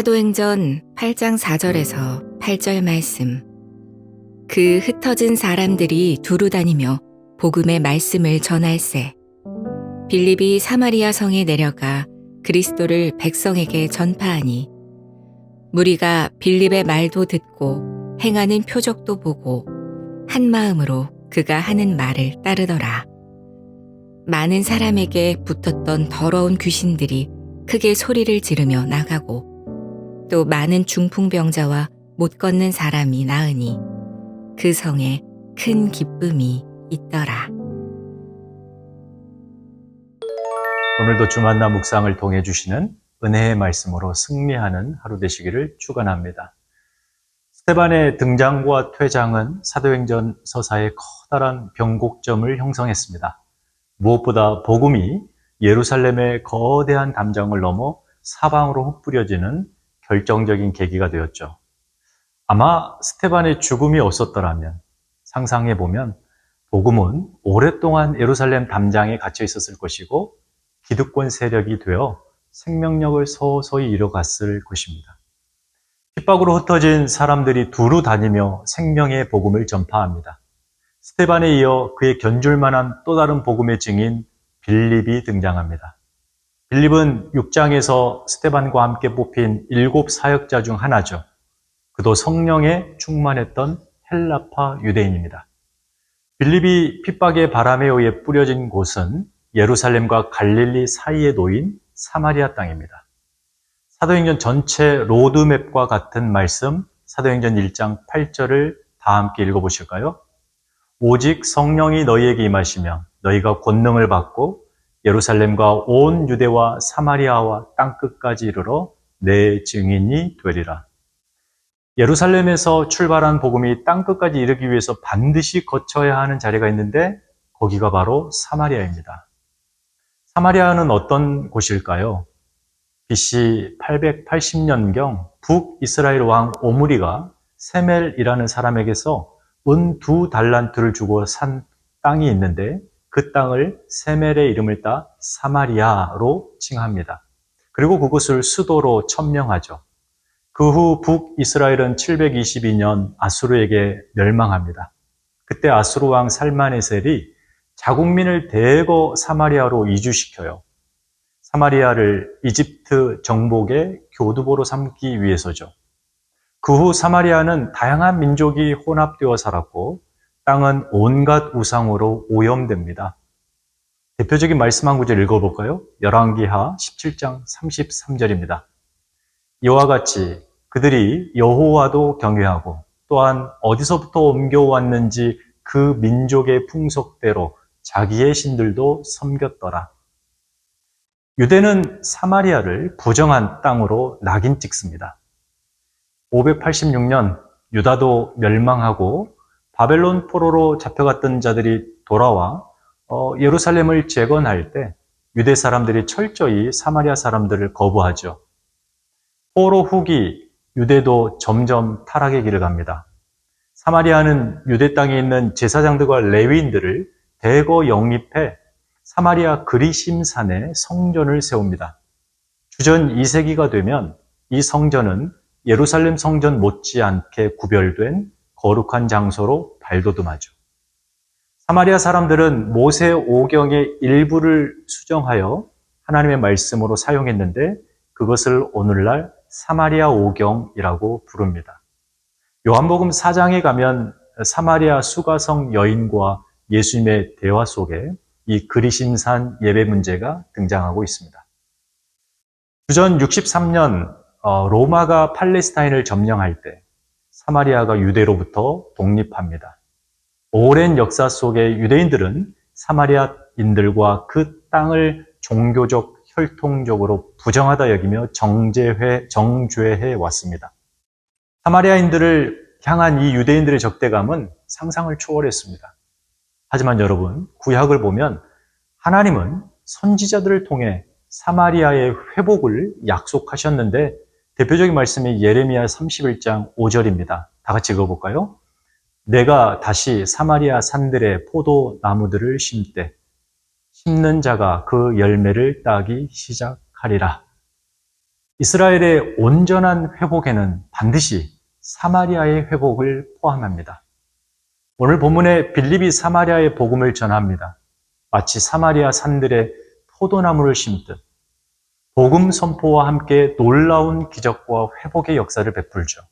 사도행전 8장 4절에서 8절 말씀. 그 흩어진 사람들이 두루 다니며 복음의 말씀을 전할세. 빌립이 사마리아 성에 내려가 그리스도를 백성에게 전파하니 무리가 빌립의 말도 듣고 행하는 표적도 보고 한 마음으로 그가 하는 말을 따르더라. 많은 사람에게 붙었던 더러운 귀신들이 크게 소리를 지르며 나가고 또 많은 중풍병자와 못 걷는 사람이 나으니 그 성에 큰 기쁨이 있더라. 오늘도 주만나 묵상을 통해 주시는 은혜의 말씀으로 승리하는 하루 되시기를 축원합니다. 스테반의 등장과 퇴장은 사도행전 서사의 커다란 변곡점을 형성했습니다. 무엇보다 복음이 예루살렘의 거대한 담장을 넘어 사방으로 흩뿌려지는 결정적인 계기가 되었죠. 아마 스테반의 죽음이 없었더라면 상상해 보면 복음은 오랫동안 예루살렘 담장에 갇혀 있었을 것이고 기득권 세력이 되어 생명력을 서서히 잃어갔을 것입니다. 핍박으로 흩어진 사람들이 두루 다니며 생명의 복음을 전파합니다. 스테반에 이어 그의 견줄 만한 또 다른 복음의 증인 빌립이 등장합니다. 빌립은 6장에서 스테반과 함께 뽑힌 일곱 사역자 중 하나죠. 그도 성령에 충만했던 헬라파 유대인입니다. 빌립이 핍박의 바람에 의해 뿌려진 곳은 예루살렘과 갈릴리 사이에 놓인 사마리아 땅입니다. 사도행전 전체 로드맵과 같은 말씀 사도행전 1장 8절을 다 함께 읽어보실까요? 오직 성령이 너희에게 임하시면 너희가 권능을 받고 예루살렘과 온 유대와 사마리아와 땅끝까지 이르러 내 증인이 되리라. 예루살렘에서 출발한 복음이 땅끝까지 이르기 위해서 반드시 거쳐야 하는 자리가 있는데 거기가 바로 사마리아입니다. 사마리아는 어떤 곳일까요? BC 880년경 북이스라엘 왕 오므리가 세멜이라는 사람에게서 은 두 달란트를 주고 산 땅이 있는데 그 땅을 세멜의 이름을 따 사마리아로 칭합니다. 그리고 그곳을 수도로 천명하죠. 그 후 북이스라엘은 722년 아수르에게 멸망합니다. 그때 아수르 왕 살마네셀이 자국민을 대거 사마리아로 이주시켜요. 사마리아를 이집트 정복의 교두보로 삼기 위해서죠. 그 후 사마리아는 다양한 민족이 혼합되어 살았고 땅은 온갖 우상으로 오염됩니다. 대표적인 말씀 한 구절 읽어볼까요? 열왕기하 17장 33절입니다. 이와 같이 그들이 여호와도 경외하고 또한 어디서부터 옮겨왔는지 그 민족의 풍속대로 자기의 신들도 섬겼더라. 유대는 사마리아를 부정한 땅으로 낙인 찍습니다. 586년 유다도 멸망하고 바벨론 포로로 잡혀갔던 자들이 돌아와 어, 예루살렘을 재건할 때 유대 사람들이 철저히 사마리아 사람들을 거부하죠. 포로 후기 유대도 점점 타락의 길을 갑니다. 사마리아는 유대 땅에 있는 제사장들과 레위인들을 대거 영입해 사마리아 그리심산에 성전을 세웁니다. 주전 2세기가 되면 이 성전은 예루살렘 성전 못지않게 구별된 거룩한 장소로 발돋움하죠. 사마리아 사람들은 모세 오경의 일부를 수정하여 하나님의 말씀으로 사용했는데 그것을 오늘날 사마리아 오경이라고 부릅니다. 요한복음 4장에 가면 사마리아 수가성 여인과 예수님의 대화 속에 이 그리심산 예배 문제가 등장하고 있습니다. 주전 63년 어, 로마가 팔레스타인을 점령할 때 사마리아가 유대로부터 독립합니다. 오랜 역사 속에 유대인들은 사마리아인들과 그 땅을 종교적 혈통적으로 부정하다 여기며 정제회, 정죄해 왔습니다. 사마리아인들을 향한 이 유대인들의 적대감은 상상을 초월했습니다. 하지만 여러분, 구약을 보면 하나님은 선지자들을 통해 사마리아의 회복을 약속하셨는데 대표적인 말씀이 예레미야 31장 5절입니다. 다 같이 읽어볼까요? 내가 다시 사마리아 산들의 포도 나무들을 심때 심는 자가 그 열매를 따기 시작하리라. 이스라엘의 온전한 회복에는 반드시 사마리아의 회복을 포함합니다. 오늘 본문에 빌립이 사마리아의 복음을 전합니다. 마치 사마리아 산들에 포도나무를 심듯 복음 선포와 함께 놀라운 기적과 회복의 역사를 베풀죠.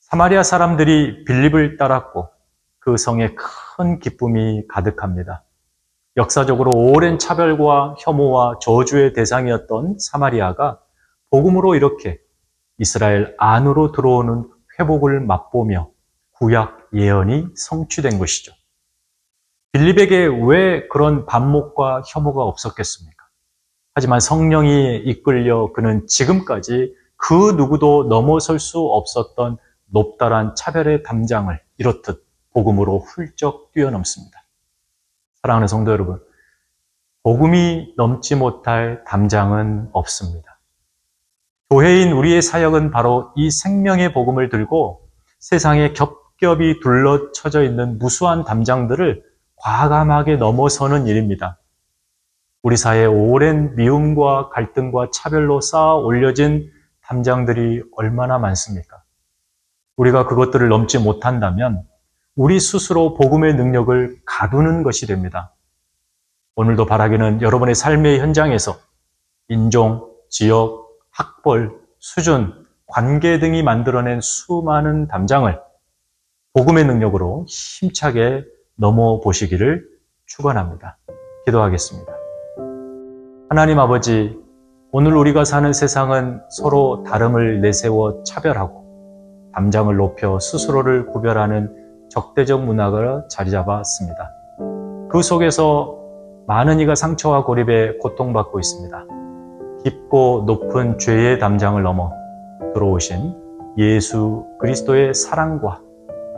사마리아 사람들이 빌립을 따랐고 그 성에 큰 기쁨이 가득합니다. 역사적으로 오랜 차별과 혐오와 저주의 대상이었던 사마리아가 복음으로 이렇게 이스라엘 안으로 들어오는 회복을 맛보며 구약 예언이 성취된 것이죠. 빌립에게 왜 그런 반목과 혐오가 없었겠습니까? 하지만 성령이 이끌려 그는 지금까지 그 누구도 넘어설 수 없었던 높다란 차별의 담장을 이렇듯 복음으로 훌쩍 뛰어넘습니다. 사랑하는 성도 여러분, 복음이 넘지 못할 담장은 없습니다. 교회인 우리의 사역은 바로 이 생명의 복음을 들고 세상에 겹겹이 둘러쳐져 있는 무수한 담장들을 과감하게 넘어서는 일입니다. 우리 사회의 오랜 미움과 갈등과 차별로 쌓아 올려진 담장들이 얼마나 많습니까? 우리가 그것들을 넘지 못한다면 우리 스스로 복음의 능력을 가두는 것이 됩니다. 오늘도 바라기는 여러분의 삶의 현장에서 인종, 지역, 학벌, 수준, 관계 등이 만들어낸 수많은 담장을 복음의 능력으로 힘차게 넘어 보시기를 축원합니다. 기도하겠습니다. 하나님 아버지, 오늘 우리가 사는 세상은 서로 다름을 내세워 차별하고 담장을 높여 스스로를 구별하는 적대적 문화가 자리 잡았습니다. 그 속에서 많은 이가 상처와 고립에 고통받고 있습니다. 깊고 높은 죄의 담장을 넘어 들어오신 예수 그리스도의 사랑과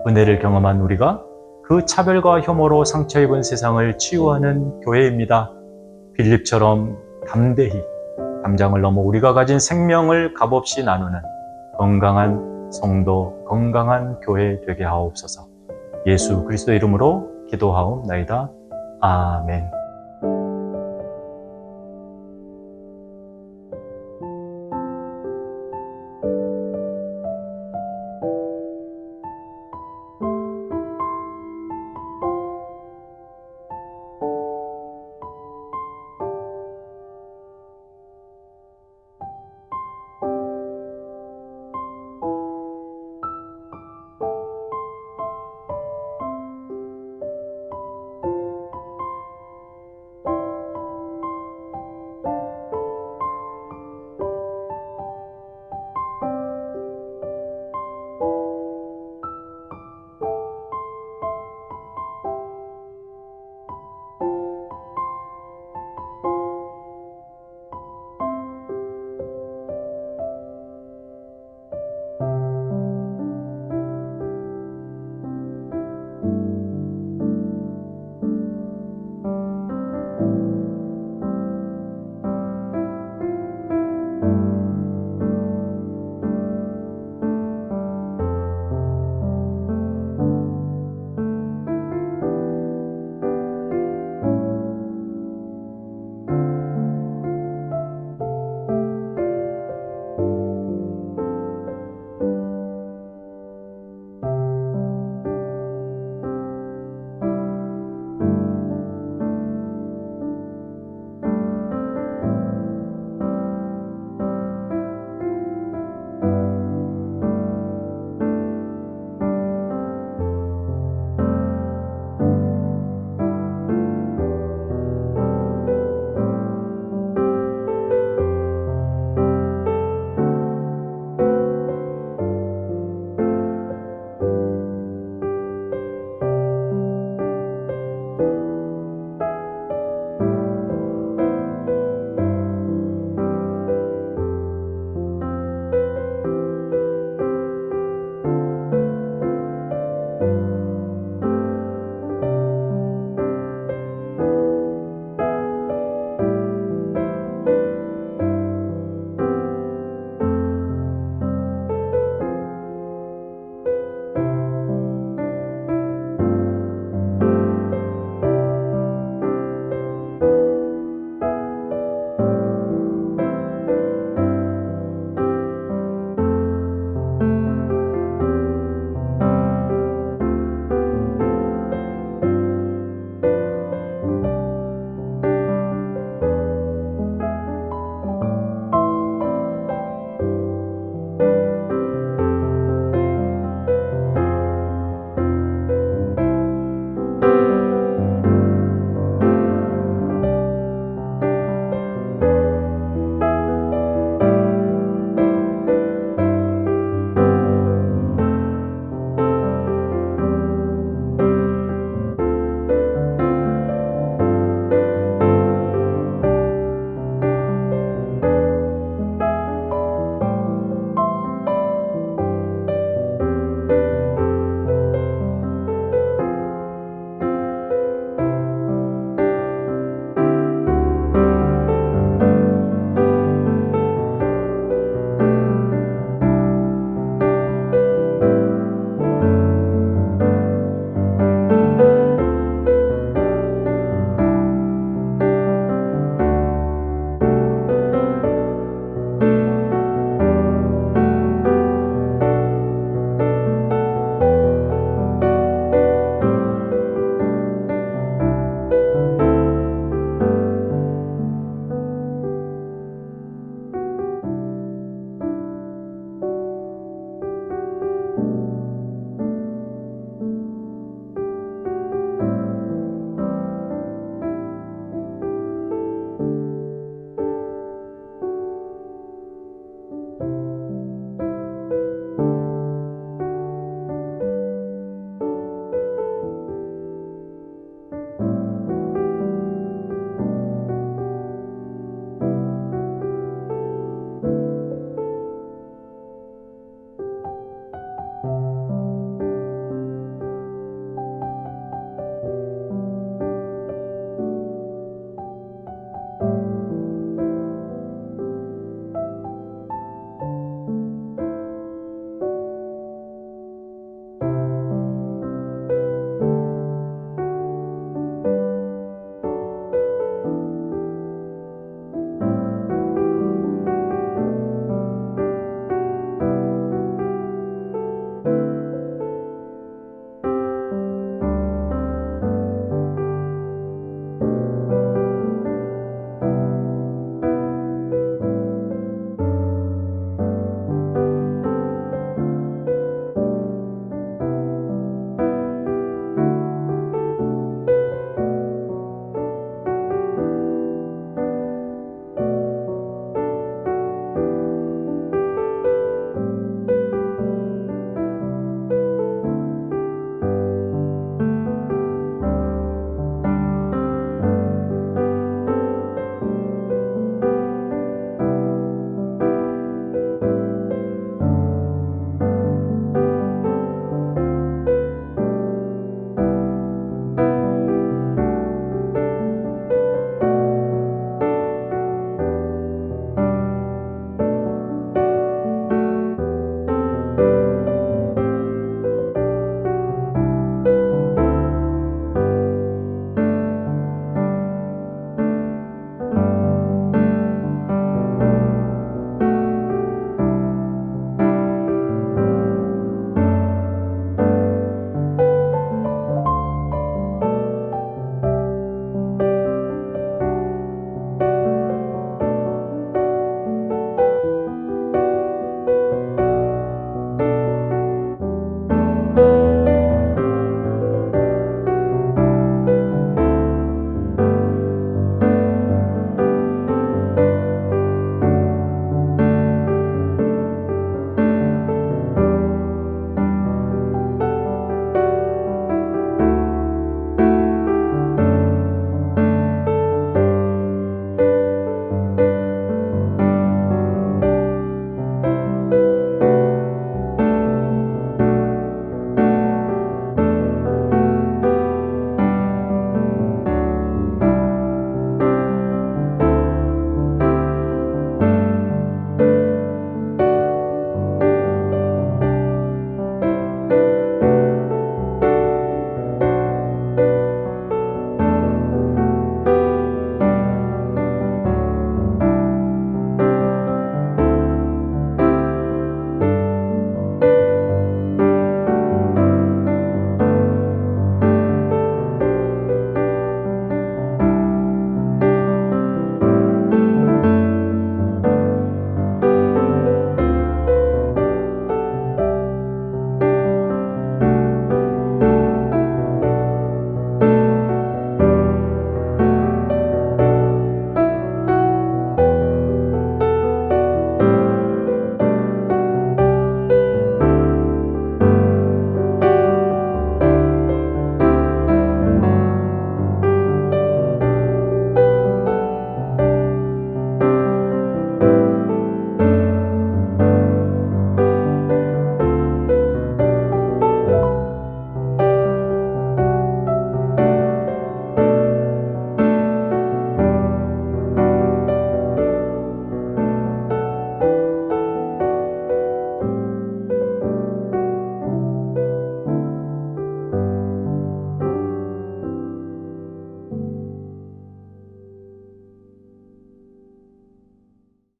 은혜를 경험한 우리가 그 차별과 혐오로 상처 입은 세상을 치유하는 교회입니다. 빌립처럼 담대히 담장을 넘어 우리가 가진 생명을 값없이 나누는 건강한 성도, 건강한 교회 되게 하옵소서. 예수 그리스도 이름으로 기도하옵나이다. 아멘.